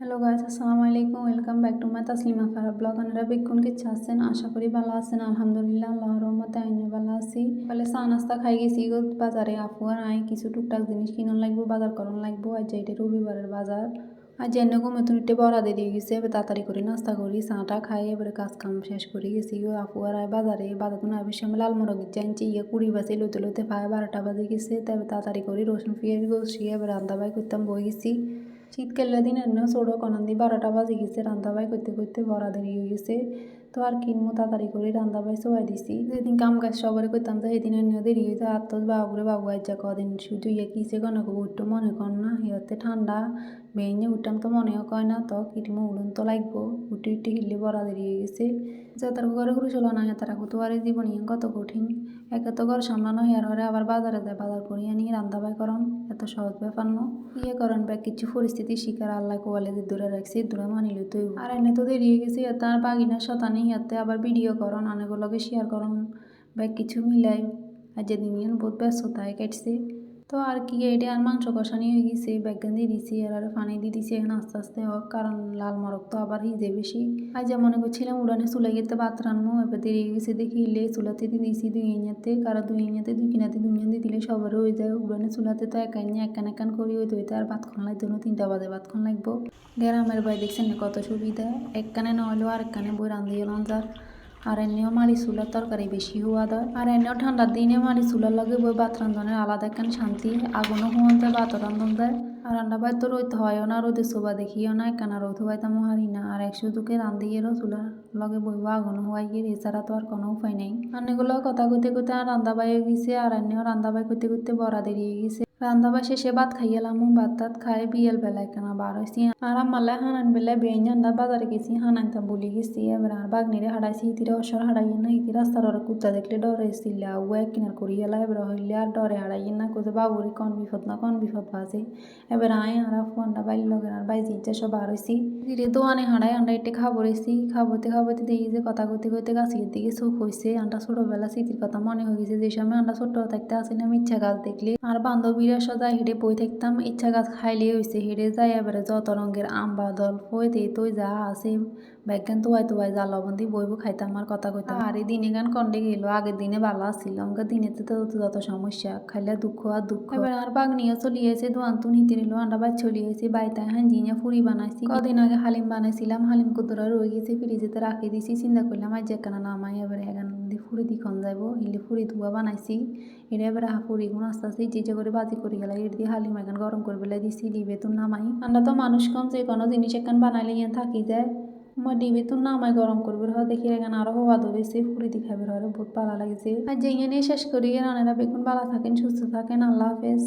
Hello guys আসসালামু আলাইকুম welcome back to my Taslima Fara blog আপনারা বেগুন কিছু আছেন আশা করি ভালো আছেন আলহামদুলিল্লাহ আল্লাহর রহমতে আইনে ভালো আছি বলে চা নাস্তা খাই গেছি গো বাজারে আপু আর আই কিছু টুকটাক জিনিস কিনন লাগবো বাজার করন লাগবো আজ এটা রবিবারের বাজার আর যেন ঘুমে তুলিতে বড়া দিয়ে দিয়ে গেছে এবার তাড়াতাড়ি করে নাস্তা করি চাটা খাই এবারে কাজ কাম শেষ করে গেছি গো আপু আর আয় বাজারে বাজার তো না আমি লাল মরগ জানছি ইয়ে কুড়ি বাজে লইতে লইতে পায় বারোটা বাজে গেছে তবে তাড়াতাড়ি করে রসুন পেঁয়াজ গোসিয়ে এবার রান্না বাই করতাম বই গেছি শীতকালের দিন এমনিও কনান দিয়ে বারোটা বাজে গেছে রান্ধাবাই করতে করতে বড়া দেরি হয়ে গেছে। তো আর কিনবো তাড়াতাড়ি করে, রান্না বাই সবাই দিছি। যেদিন কাম কাজ সবারে করতাম তো সেদিন এমনিও দেরি হয়েছে আর তো বাবুরে বাবু আজ যা কদিন শুধু ইয়ে কিসে গনে উঠতো মনে কর না ইয়তে ঠান্ডা বেইনে উঠতাম তো মনেও কয় না, তো কিটমো উড়ুন তো লাগবো উঠে উঠে হিললে বড়া দেরি হয়ে গেছে। যে তার ঘরে ঘুরে চলো না, তারা আর জীবন কত কঠিন। একে তো ঘর সামলানো ইয়ার হরে আবার বাজারে যায়, বাজার করি আনি, রান্না বাই করন, এত সহজ ব্যাপার ন। ইয়ে করেন বা কিছু পরিস্থিতি শিকার আল্লাহ কোয়ালে দূরে রাখছি, দূরে মানিল তো আর এনে তো দেরি হয়ে গেছে তার বাগিনা শতানি ইয়াতে আবার ভিডিও করন অনেকগুলোকে শেয়ার করন, বা কিছু মিলাই। আর যেদিন বহুত ব্যস্ততায়, কাটছে। তো আর কি এটা আর মাংস কষানি হয়ে গেছে। বেগান দিয়ে দিছি আর আর পানি দিয়ে দিছি, এখন আস্তে আস্তে হোক, কারণ লাল মরক তো আবার হিজে বেশি। আর যা মনে করছিলাম উড়ানে চুলে গেতে ভাত রান্নু এবার দেরি গেছে দেখি ইলে চুলাতে দিয়ে দিয়েছি দুই ইঞ্জাতে কারণ দুই ইঞ্জাতে দুই কিনাতে দুই ইঞ্জান দিয়ে দিলে সবারও হয়ে যায়। উড়ানে চুলাতে তো একা ইঞ্জা একান একান করি, হইতে হইতে আর ভাতক্ষণ লাগতো না, তিনটা বাজে ভাতক্ষণ লাগবো। গ্রামের বাড়ি দেখছেন না কত সুবিধা একখানে নহলেও আর একখানে বই রান্ধিয়ে যার আর এমনিও মারি চুলার তরকারি বেশি হওয়া দেয় আর এমনিও ঠান্ডার দিনে মারি চুলার লগে বই ভাত রান্ধনের আলাদা একখান শান্তি আগুনও হুঁতে ভাত রান্ধন দেয় আর রান্না বাই তো রইতে হয়ও না রোদে শোভা দেখিও না, একখানা রোদ হওয়াইতাম হারি না। আর একশো দুকে রান্ধিয়েরও চুলার লগে বইব আগুন হওয়াই গিয়ে এছাড়া তো আর কোনো উপায় নেই। অনেকগুলো কথা কইতে কইতে আর রান্না বাই হয়ে গেছে আর এমনিও রান্না বাই করতে করতে বড়া দেরি হয়ে গেছে। রান্দাবা শেষে ভাত খাইয়ালাম ভাত টাত খাই বিয়েল বেলায় কেনা বার হয়েছি আর আমালে হানান বেলায় বেইন জান্দা বাজারে গেছি হানাইতাম বলি গেছি এবার আর বাগনিরে হারাইছি ইতিরে অসর হারাইয়ে না ইতি রাস্তার ওরা কুত্তা দেখলে ডরে ছিল ও এক কিনার করিয়ালা এবার হইলে আর ডরে হারাইয়ে না কোথাও বাবুরি কন বিপদ না কন বিপদ বাজে এবার আয় আর ফোনটা বাইর লগেন আর বাইজি ইচ্ছা সব বার হয়েছি ধীরে দোয়ানে হারাই আন্ডা একটু খাব রেছি খাবোতে খাবোতে দেখি যে কথা কইতে কইতে গাছের দিকে চোখ হয়েছে আন্ডা ছোটবেলা স্মৃতির কথা মনে হয়ে গেছে যে সময় আন্ডা ছোট থাকতে আসি না ইচ্ছা গাছ দেখলে আর বান্ধবী বিরা সদা হেঁটে বই থাকতাম। ইচ্ছা গাছ খাইলে হয়েছে হেঁটে যাই এবারে যত রঙের আম বাদল ফই দে তুই যা আছে ব্যাজ্ঞান তোয়াই তোয়াই যা লবন্দি বইবো খাইতাম আর কথা কইতাম। আর দিনে গান কন্ডে গেল আগের দিনে ভালো আসছিল আমাকে দিনে তো যত সমস্যা, খাইলে দুঃখ আর দুঃখ। এবার আর বাগনিও চলিয়েছে দোয়ান তু নিতে নিল আন্ডা বাই চলিয়েছে বাইতায় হাঞ্জিনে ফুরি বানাইছি। কদিন আগে হালিম বানাইছিলাম, হালিম কুদুরা রয়ে গেছে ফ্রিজেতে রাখি দিছি, চিন্তা করলাম আজ যেখানে নামাই এবার এখান দিয়ে ফুরি দিখন যাইব, হিলে ফুরি ধুয়া বানাইছি। এটা এবার ফুরি গুণ আস্তে আস্তে যে করে বাজি করি গেলে এর দিয়ে হালিম এখন গরম করে বেলা দিছি ডিবে তো নামাই। আমরা তো মানুষ কম যে কোনো জিনিস একখান বানাইলে ইয়ান থাকি যায়। মই ডিবে তো নামাই গরম করবে হয়, দেখি এখানে আরও হওয়া ধরেছে ফুরি দি খাবে হয় বহুত ভালো লাগছে। আর যে নিয়ে শেষ করি রানেরা বেগুন ভালো থাকেন, সুস্থ থাকেন, আল্লাহ হাফেজ।